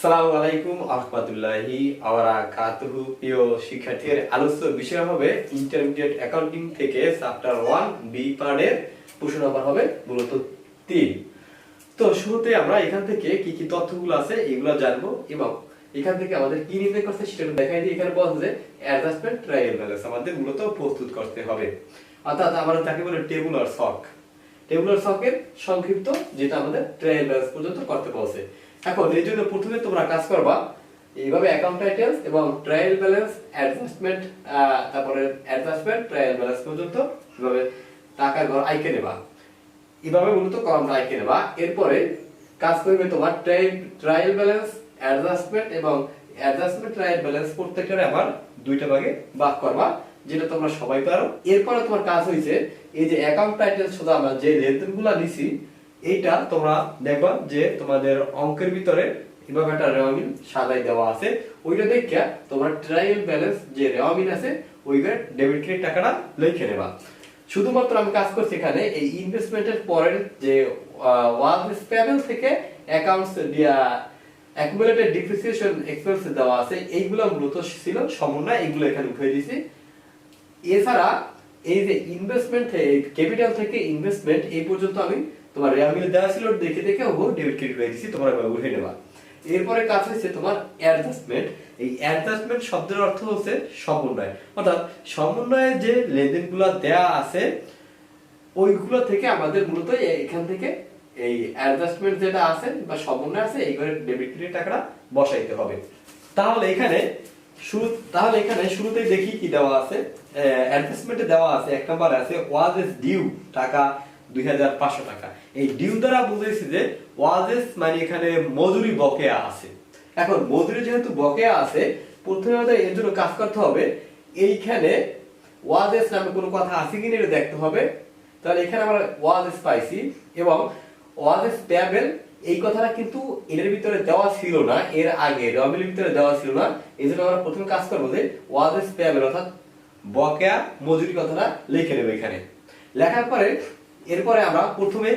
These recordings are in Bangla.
আসসালামু আলাইকুম আহমদুল্লাহি আওয়ারাকাতুহু। প্রিয় শিক্ষার্থীর আলোচ্য বিষয় হবে ইন্টারমিডিয়েট অ্যাকাউন্টিং থেকে চ্যাপ্টার ওয়ান বি পার্টের প্রশ্ন হবে মূলত তিন। তো শুরুতে আমরা এখান থেকে কি কি তথ্যগুলো আছে এগুলো জানব এবং এখান থেকে আমাদের কি করতে সেটা দেখাই দিই। এখানে বলছে যে অ্যাডজাস্টমেন্ট ট্রায়াল ব্যালেন্স আমাদের মূলত প্রস্তুত করতে হবে। অর্থাৎ আমরা তাকে বলে সংক্ষিপ্ত যেটা আমাদের ট্রায়াল ব্যালেন্স পর্যন্ত করতে বলছে। এখন এই জন্য প্রথমে তোমরা কাজ করবা এইভাবে অ্যাকাউন্ট টাইটেলস এবং ট্রায়াল ব্যালেন্স অ্যাডজাস্টমেন্ট তারপরে অ্যাডজাস্টমেন্ট ট্রায়াল ব্যালেন্স পর্যন্ত এভাবে টাকা ঘর আইকে নেবা। এভাবে মূলত কলমটা আইকে নেবা। এরপরে কাজ করবে তোমার ট্রায়াল ব্যালেন্স অ্যাডজাস্টমেন্ট এবং অ্যাডজাস্টমেন্ট ট্রায়াল ব্যালেন্স প্রত্যেকটারে আবার দুইটা ভাগে ভাগ করবা, যেটা তোমরা সবাই পারো। এরপরে তোমার কাজ হইছে, এই যে অ্যাকাউন্ট টাইটেল শুধু আমরা যে লেনদেনগুলো নিছি এইটা তোমরা দেখবা যে তোমাদের অঙ্কের ভিতরে এভাবে রেওয়ামিন সাজাই দেওয়া আছে। ওইটা দেখিয়া তোমার ট্রায়াল ব্যালেন্স যে রেওয়ামিন আছে, ওইখানে ডেবিট ক্রেডিট টাকাটা লিখে নেবা। শুধুমাত্র আমি কাজ করছি এখানে, এই ইনভেস্টমেন্টের পরের যে ওয়ার্ক পেমেল থেকে অ্যাকাউন্টস অ্যাকুমুলেটেড ডিপ্রিসিয়েশন এক্সপেন্স দেওয়া আছে, এইগুলো মূলত ছিল সমন্বয়, এইগুলো এখানে উঠে দিয়েছি। এছাড়া এই যে ইনভেস্টমেন্ট ক্যাপিটাল থেকে ইনভেস্টমেন্ট এই পর্যন্ত আমি তোমার রেয়ামিল দেওয়া ছিল, দেখে দেখে ও ডেবিট ক্রেডিট হয়ে দিছি তোমরা উঠে নেবা। এরপরে কাজ হচ্ছে তোমার অ্যাডজাস্টমেন্ট। এই অ্যাডজাস্টমেন্ট শব্দের অর্থ হচ্ছে সমন্বয়। অর্থাৎ সমন্বয়ে যে লেনদেনগুলো দেয়া আছে, ওইগুলো থেকে আমাদের মূলত এখান থেকে এই অ্যাডজাস্টমেন্ট যেটা আছে বা সমন্বয় আছে, এই করে ডেবিট ক্রেডিট টাকাটা বসাইতে হবে। তাহলে এখানে শুরু, তাহলে এখানে শুরুতেই দেখি কি দেওয়া আছে। অ্যাডজাস্টমেন্টে দেওয়া আছে, এক নম্বরে আছে ওয়াজেস ডিউ, টাকা দুই হাজার পাঁচশো টাকা। এই ডিউ দ্বারা বুঝেছি যে ওয়াজেস মানে এখানে মজুরি বকেয়া আছে। এখন মজুরি যেহেতু বকেয়া আছে, প্রথমে এর জন্য কাজ করতে হবে, এইখানে ওয়াজেস নামে কোনো কথা আছে কিনা এটা দেখতে হবে। তাহলে এখানে আমরা ওয়াজেস পাইছি এবং ওয়াজেস পেয়াবেল এই কথাটা কিন্তু এর ভিতরে দেওয়া ছিল না, এর আগে রবিলের ভিতরে দেওয়া ছিল না। এই জন্য আমরা প্রথমে কাজ করব যে ওয়াজেস পেয়াবেল অর্থাৎ বকেয়া মজুরি কথাটা লিখে নেব এখানে। লেখার পরে এরপরে আমরা প্রথমে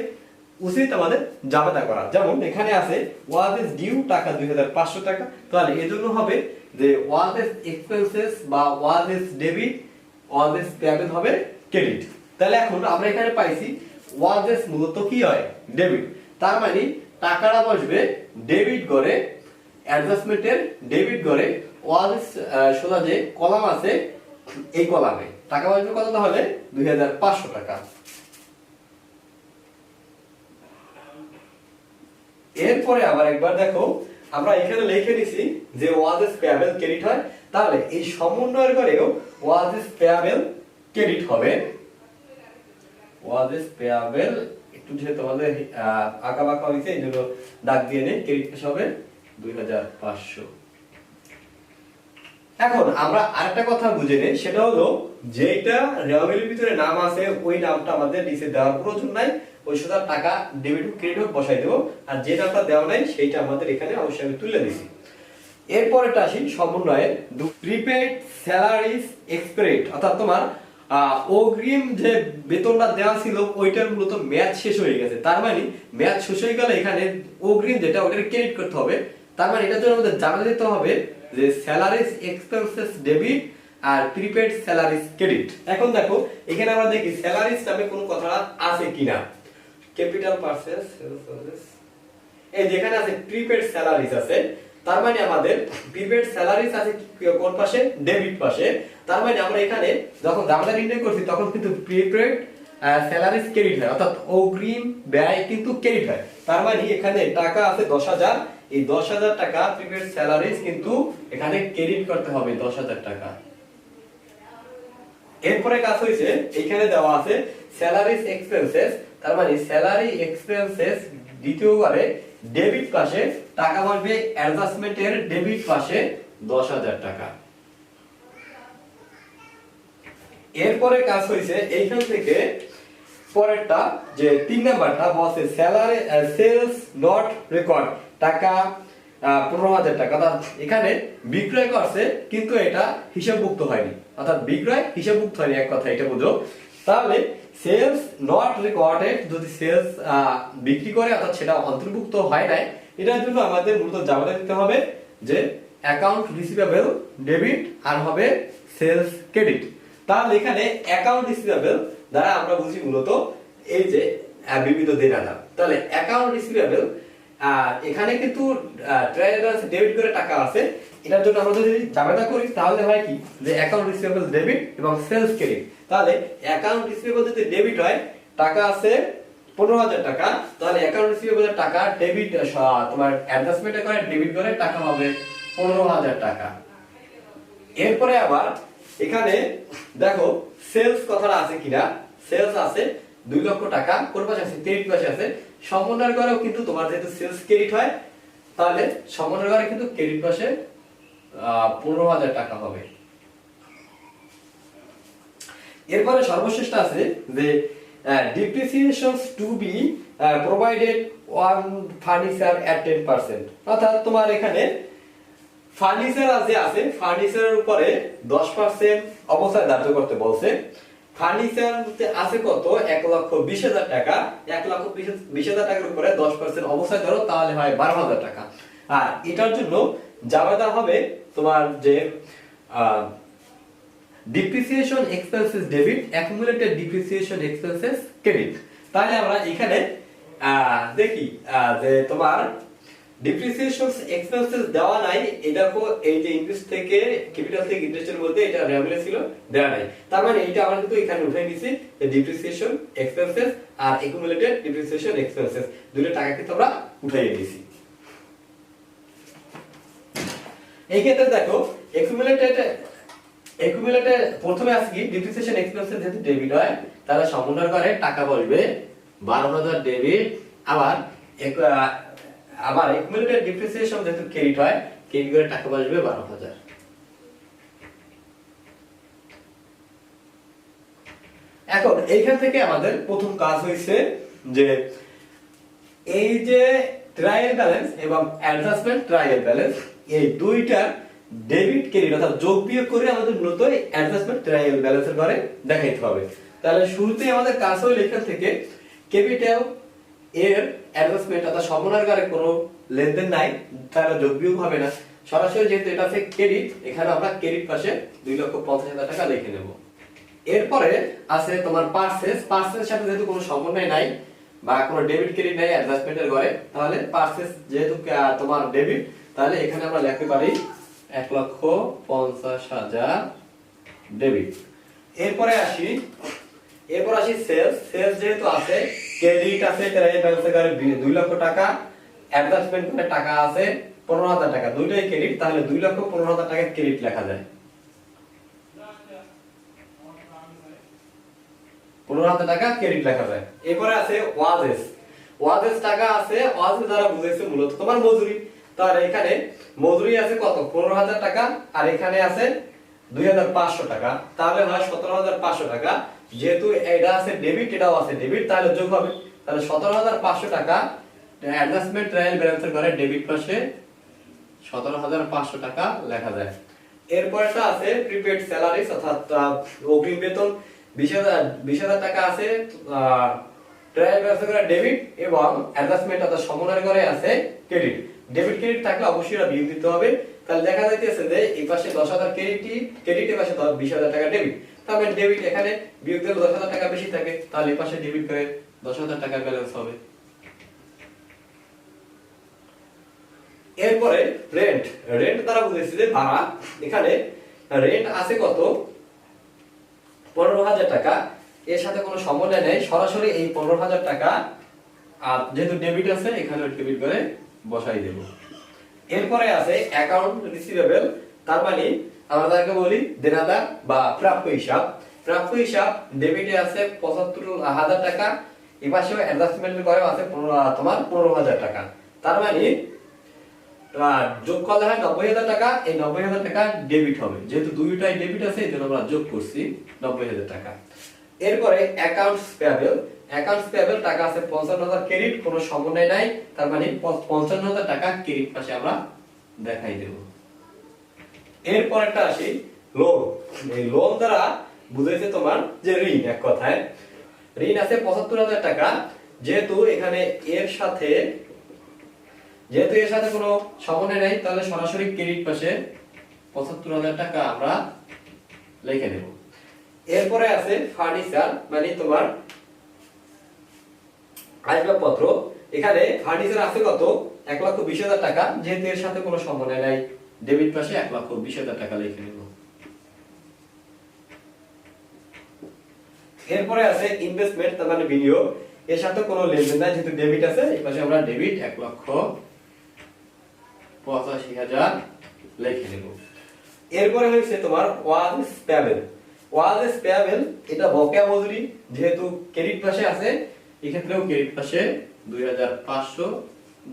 উচিত আমাদের জাবেদা করা। যেমন এখানে আছে, ওয়াজেস ডিউ টাকা দুই হাজার পাঁচশো টাকা। তাহলে এজন্য হবে যে ওয়াজেস এক্সপেন্সেস বা ওয়াজেস ডেবিট, ওয়াজেস পেয়াবেল হবে ক্রেডিট। তাহলে এখন আমরা এখানে পাইছি ওয়াজেস মূলত কি হয়? ডেবিট। তার মানে টাকাটা বসবে ডেবিট করে অ্যাডজাস্টমেন্টের ডেবিট করে ওয়াজেস সোজা যে কলাম আছে, এই কলামে। টাকা বসবে কত তাহলে? দুই টাকা। এরপরে আবার একবার দেখো, আমরা এখানে লিখে নিছি যে ওয়াজ ওয়াজেস পেয়াবেল ক্রেডিট হয়। তাহলে এই সমন্বয়ের ঘরেও ওয়াজ ওয়াজেস পেয়াবেল ক্রেডিট হবে। ওয়াজ ওয়াজেস পেয়াবেল, একটু যেহেতু আমাদের আঁকা বাঁকা হয়েছে, এই জন্য দাগ দিয়ে নেই, ক্রেডিট পেশ হবে দুই হাজার পাঁচশো। এখন আমরা আরেকটা কথা বুঝে নেই, সেটা হলো যেটা রেওয়ামিলের ভিতরে নাম আছে, ওই নামটা আমাদের নিচে দেওয়ার প্রয়োজন নাই। ওই সোজা টাকা ডেবিট হোক ক্রেডিট হোক বসাই দেবো। আর যে নামটা দেওয়া নাই, সেইটা আমাদের এখানে অবশ্যই আমি তুলে দিছি। এরপরেটা আসি সমন্বয়ে। প্রিপেড স্যালারিজ এক্সপেরেট অর্থাৎ তোমার অগ্রিম যে বেতনটা দেওয়া ছিল, ওইটার মূলত ম্যাচ শেষ হয়ে গেছে। তার মানে ম্যাচ শেষ হয়ে গেলে এখানে অগ্রিম যেটা ওটাকে ক্রেডিট করতে হবে। তার মানে এটার জন্য আমাদের জানা দিতে হবে যে স্যালারিজ এক্সপেন্সেস ডেবিট আর প্রিপেড স্যালারিজ ক্রেডিট এখন দেখো, এখানে আমরা দেখি স্যালারিজ নামে কোনো কথা আছে কিনা। ক্যাপিটাল পারচেজ এই যেখানে আছে প্রিপেড স্যালারিজ আছে, তার মানে আমাদের প্রিপেড স্যালারিজ আছে কোন পাশে? ডেবিট পাশে। তার মানে আমরা এখানে যখন দামটা নির্ণয় করছি, তখন কিন্তু প্রিপেড স্যালারিজ ক্রেডিট হয়। অর্থাৎ অগ্রিম ব্যয় কিন্তু ক্রেডিট হয়। তার মানে এখানে টাকা আছে দশ হাজার। এই দশ হাজার টাকা প্রিপেড স্যালারিজ কিন্তু এখানে ক্রেডিট করতে হবে দশ হাজার টাকা। এরপরে কাজ হয়েছে, এখানে দেওয়া আছে স্যালারিজ এক্সপেন্সেস তার মানে স্যালারি এক্সপেন্সেস দ্বিতীয়বারে ডেবিট পাশে টাকা বসবে অ্যাডজাস্টমেন্টের ডেবিট পাশে দশ হাজার টাকা। এরপরে কাজ হয়েছে এইখান থেকে পরেরটা, যে তিন নাম্বারটা বসে স্যালারি সেলস নট রেকর্ড টাকা পনেরো হাজার টাকা। অর্থাৎ এখানে বিক্রয় করছে, কিন্তু এটা হিসাবভুক্ত হয়নি। অর্থাৎ বিক্রয় হিসাবভুক্ত হয়নি, এক কথা এটা বুঝো। তাহলে সেলস নট রেকর্ডেড যদি সেলস বিক্রি করে, অর্থাৎ সেটা অন্তর্ভুক্ত হয় নাই, এটার জন্য আমাদের মূলত জামাতে দিতে হবে যে অ্যাকাউন্ট রিসিভেবল ডেবিট আর হবে সেলস ক্রেডিট তাহলে এখানে অ্যাকাউন্ট রিসিভেবল দ্বারা আমরা বুঝি মূলত এই যে বিবিধ দেনাদার তাহলে অ্যাকাউন্ট রিসিভেবল এখানে কিন্তু ডেবিট করে টাকা আছে। এটার জন্য আমরা যদি জামেদা করি, তাহলে হয় কি? যে অ্যাকাউন্ট রিসিভেবল ডেবিট এবং সেলস ক্রেডিট তাহলে অ্যাকাউন্ট রিসিভেবল যদি ডেবিট হয়, টাকা আছে পনেরো হাজার টাকা, তাহলে অ্যাকাউন্ট রিসিভেবল টাকা ডেবিট তোমার অ্যাডজাস্টমেন্ট করে ডেবিট করে টাকা হবে পনেরো হাজার টাকা। এরপরে আবার এখানে দেখো সেলস কথাটা আছে কিনা? সেলস আছে দুই লক্ষ টাকা, কোন পাশে আছে? ক্রেডিট পাশে আছে। সমন্বয় করেও কিন্তু তোমার যেহেতু সেলস ক্রেডিট হয়, তাহলে সমন্বয় করে কিন্তু ক্রেডিট পাশে পনেরো হাজার টাকা হবে। এরপরে সর্বশেষটা আছে যে depreciations to be provided one furniture at ten percent অর্থাৎ তোমার এখানে ফার্নিচার যে আছে ফার্নিচারের উপরে দশ পার্সেন্ট অবস্থায় ধার্য করতে বলছে। ফার্নিচার আছে কত? এক লক্ষ বিশ হাজার টাকা। এক লক্ষ বিশ- হাজার টাকার উপরে দশ পার্সেন্ট অবস্থায় ধরো, তাহলে হয় বারো হাজার টাকা। আর এটার জন্য জাবেদা হবে, তোমার যে depreciation expenses debit accumulated depreciation expenses credit তাহলে আমরা এখানে দেখি যে তোমার ডিপ্রিসিয়েশন এক্সপেন্সেস দেওয়া নাই। এটা এই যে ইন্টারেস্ট থেকে ক্যাপিটাল থেকে ইন্টারেস্টের মধ্যে এটা রেভিনিউ ছিল, দেওয়া নাই। তার মানে এটা আমরা কিন্তু এখানে উঠে নিছি ডিপ্রিসিয়েশন এক্সপেন্সেস আর অ্যাকুমুলেটেড ডিপ্রিসিয়েশন এক্সপেন্সেস দুটো টাকা কিন্তু আমরা উঠাই দিয়েছি এই ক্ষেত্রে দেখো অ্যাকুমুলেটেড অ্যাকুমুলেটেড প্রথমে আছে কি? ডিপ্রিসিয়েশন এক্সপেন্সেস যেহেতু ডেবিট হয় তাহলে সমন্বয় করে, টাকা বসবে, বারো হাজার ডেবিট আবার এক- আহ, আবার ডিপ্রিসিয়েশন যেহেতু ক্রেডিট হয় ক্রেডিট করে টাকা বসবে বারো হাজার। এখন এইখান থেকে আমাদের প্রথম কাজ হয়েছে যে এই যে ট্রায়াল ব্যালেন্স এবং অ্যাডজাস্টমেন্ট ট্রায়াল ব্যালেন্স এই দুইটা ডেবিট ক্রেডিট অর্থাৎ যোগ বিয়োগ করে আমাদের মূলত অ্যাডজাস্টমেন্ট ট্রায়াল ব্যালেন্সের ঘরে দেখাইতে হবে। তাহলে শুরুতেই আমাদের কাজ হলো এখান থেকে ক্যাপিটাল এর অ্যাডজাস্টমেন্ট অর্থাৎ সমন্বয়কারে কোনো লেনদেন নাই তাহলে যোগ হবে না। সরাসরি যেহেতু এটা আছে ক্রেডিট এখানে আমরা ক্রেডিট পাশে দুই লক্ষ পঞ্চাশ হাজার টাকা লিখে নেব। এরপরে আছে তোমার পার্সেস পার্সেস সাথে যেহেতু কোনো সমন্বয় নাই বা কোনো ডেবিট ক্রেডিট নাই অ্যাডজাস্টমেন্টের ঘরে, তাহলে পার্সেস যেহেতু তোমার ডেবিট তাহলে এখানে আমরা লিখতে পারি এক লক্ষ পঞ্চাশ হাজার ডেবিট এরপরে আসি, এরপর আসি সেলস সেলস যেহেতু আছে ক্রেডিট আছে ব্যালেন্সের ঘরে দুই- দুই লক্ষ টাকা অ্যাডজাস্টমেন্ট করে টাকা আছে পনেরো হাজার টাকা। দুইটাই ক্রেডিট, তাহলে দুই লক্ষ পনেরো হাজার টাকা ক্রেডিট লেখা যায়। পনেরো হাজার টাকা ক্রেডিট লেখা যায়। এরপরে আছে ওয়াজেস। ওয়াজেস টাকা আছে, ওয়াজেস দ্বারা বুঝাইছে মূলত তোমার মজুরি। তার এখানে মজুরি আছে কত? পনেরো হাজার টাকা, আর এখানে আছে দুই হাজার পাঁচশো টাকা। তাহলে হয় সতেরো হাজার পাঁচশো টাকা। যেহেতু এটা আছে ডেবিট এটাও আছে ডেবিট তাহলে যোগ হবে। তাহলে সতেরো হাজার পাঁচশো টাকা অ্যাডজাস্টমেন্ট ট্রায়াল ব্যালেন্সের ঘরে ডেবিট পাশে সতেরো হাজার পাঁচশো টাকা লেখা যায়। এরপরটা আছে প্রিপেড স্যালারিজ অর্থাৎ অগ্রিম বেতন। বিশ হাজার বিশ হাজার টাকা আছে ট্রায়াল ব্যবসা করে ডেবিট এবং অ্যাডজাস্টমেন্ট অর্থাৎ সমন্বয় করে আছে ক্রেডিট ডেবিট ক্রেডিট থাকলে অবশ্যই এটা বিয়োগ দিতে হবে। তাহলে দেখা যাইতেছে যে এই পাশে দশ হাজার ক্রেডিট ক্রেডিট এর পাশে বিশ হাজার টাকা ডেবিট তাহলে ডেবিট এখানে বিয়োগ দিলে দশ হাজার টাকা বেশি থাকে, তাহলে এই পাশে ডেবিট করে দশ হাজার টাকা ব্যালেন্স হবে। এরপরে রেন্ট রেন্ট দ্বারা বুঝেছি যে ভাড়া, এখানে রেন্ট আছে কত? পনেরো হাজার টাকা। এর সাথে কোনো সমন্বয় নেই, সরাসরি এই পনেরো হাজার টাকা, আর যেহেতু ডেবিট আছে এখানে ডেবিট করে বসাই দেব। এরপরে আছে অ্যাকাউন্ট রিসিভেবল তার মানে আমরা তাকে বলি দেনাদার বা প্রাপ্য হিসাব। প্রাপ্য হিসাব ডেবিটে আছে পঁচাত্তর হাজার টাকা এই পাশেও অ্যাডজাস্টমেন্ট করে আছে তোমার পনেরো হাজার টাকা। তার মানে যোগ করলে হয় নব্বই হাজার টাকা, এই নব্বই হাজার টাকা ডেবিট হবে। যেহেতু দুইটাই ডেবিট আছে, এই জন্য আমরা যোগ করছি নব্বই হাজার টাকা। এরপরে অ্যাকাউন্টস পেয়াবেল অ্যাকাউন্টস পেয়াবেল টাকা আছে পঞ্চান্ন হাজার ক্রেডিট কোনো সমন্বয় নাই। তার মানে পঞ্চান্ন হাজার টাকা ক্রেডিট পাশে আমরা দেখাই দেব। এরপরেরটা আসি লোন। এই লোন দ্বারা বুঝাইছে তোমার যে ঋণ, এক কথায়। ঋণ আছে পঁচাত্তর হাজার টাকা। যেহেতু এখানে এর সাথে, যেহেতু এর সাথে কোনো সমন্বয় নেই, তাহলে সরাসরি ক্রেডিট পাশে পঁচাত্তর হাজার টাকা আমরা লিখে নেব। এরপরে আছে ফার্নিচার মানে তোমার আসবাবপত্র। এখানে ফার্নিচার আছে কত? এক লক্ষ বিশ হাজার টাকা, যেহেতু এর সাথে কোনো সমন্বয় নাই। ডেবিট পাশে এক লক্ষ বিশ হাজার টাকা লিখে নেব। এরপরে আছে ইনভেস্টমেন্ট তার মানে বিনিয়োগ। এর সাথে কোনো লেনদেন নাই যেহেতু ডেবিট আছে। এই পাশে আমরা ডেবিট এক লক্ষ পঁচাশি হাজার লিখে নেব। এরপরে হয়েছে তোমার ওয়াজ স্প্যাবেল ওয়াজ এটা বকেয়া মজুরি যেহেতু ক্রেডিট পাশে আছে এক্ষেত্রেও ক্রেডিট পাশে দুই হাজার পাঁচশো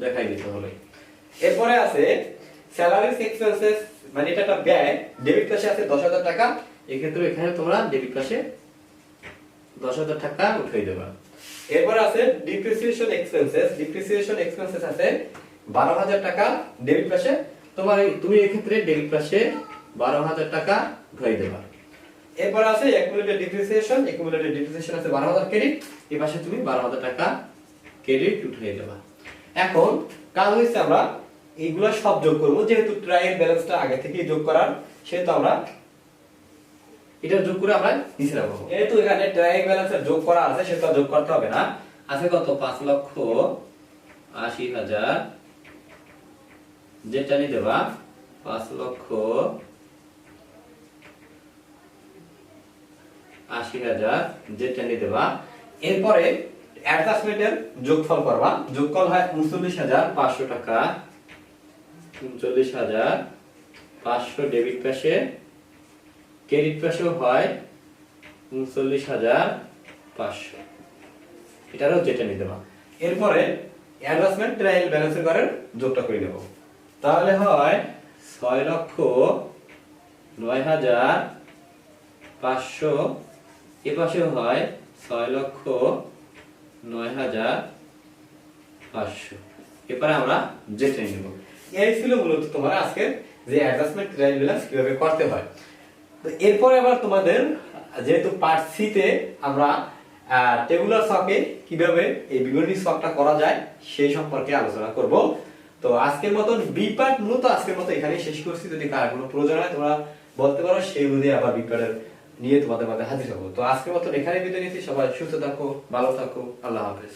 দেখাই দিতে হবে। এরপরে আছে স্যালারিস এক্সপেন্সেস মানে এটা একটা ব্যয় ডেবিট পাশে আছে দশ হাজার টাকা, এক্ষেত্রে এখানে তোমরা ডেবিট পাশে দশ হাজার টাকা উঠিয়ে দেবা। এরপর আছে ডিপ্রিসিয়েশন এক্সপেন্সেস ডিপ্রিসিয়েশন এক্সপেন্সেস আছে বারো হাজার টাকা ডেবিট পাশে তোমার তুমি এক্ষেত্রে ডেবিট পাশে বারো হাজার টাকা উঠিয়ে দেবা। এরপর আছে অ্যাকুমুলেটেড ডিপ্রিসিয়েশন অ্যাকুমুলেটেড ডিপ্রিসিয়েশন আছে বারো হাজার ক্রেডিট এই পাশে তুমি বারো হাজার টাকা ক্রেডিট উঠিয়ে দেবা। এখন কাজ হচ্ছে আমরা এইগুলা সব যোগ করব, যেহেতু ট্রায়াল ব্যালেন্সটা আগে থেকেই যোগ করার, সেহেতু আমরা এটা যোগ করে আমরা নিচে রাখব যেহেতু এখানে ট্রায়াল ব্যালেন্সের যোগ করা আছে সেটা যোগ করতে হবে না। আছে কত? পাঁচ লক্ষ আশি হাজার। যেটা নিতে বা পাঁচ লক্ষ আশি হাজার, যেটা নিতে বা এরপরে অ্যাডজাস্টমেন্টের যোগফল করবা। যোগফল হয় উনচল্লিশ হাজার পাঁচশো টাকা। উনচল্লিশ হাজার পাঁচশো ডেবিট পাশে ক্রেডিট পাশেও হয় উনচল্লিশ হাজার পাঁচশো। এটারও যেটা নিতে পারো। এরপরে অ্যাডভান্সমেন্ট ট্রায়াল ব্যালেন্সের ঘরের যোগটা করে নেব। তাহলে হয় ছয় লক্ষ নয় হাজার পাঁচশো, এ পাশেও হয় ছয় লক্ষ নয় হাজার পাঁচশো। এরপরে আমরা যেটা নেব। এই ছিল মূলত তোমার আজকে যে অ্যাডজাস্টমেন্ট ট্রায়াল ব্যালেন্স কীভাবে করতে হয়। তো আবার তোমাদের যেহেতু পার্ট সিতে আমরা টেবুলার কীভাবে এই করা যায় সেই সম্পর্কে আলোচনা করব। তো আজকের মতন বি পার্ট মূলত আজকের মতো এখানেই শেষ করছি। যদি কার কোনো প্রয়োজন হয় তোমরা বলতে পারো, সেই অনুযায়ী আবার বি পার্টের নিয়ে তোমাদের মাঝে হাজির হব। তো আজকের মতন এখানে বিদায় নিচ্ছি। সবাই সুস্থ থাকো, ভালো থাকো, আল্লাহ হাফেজ।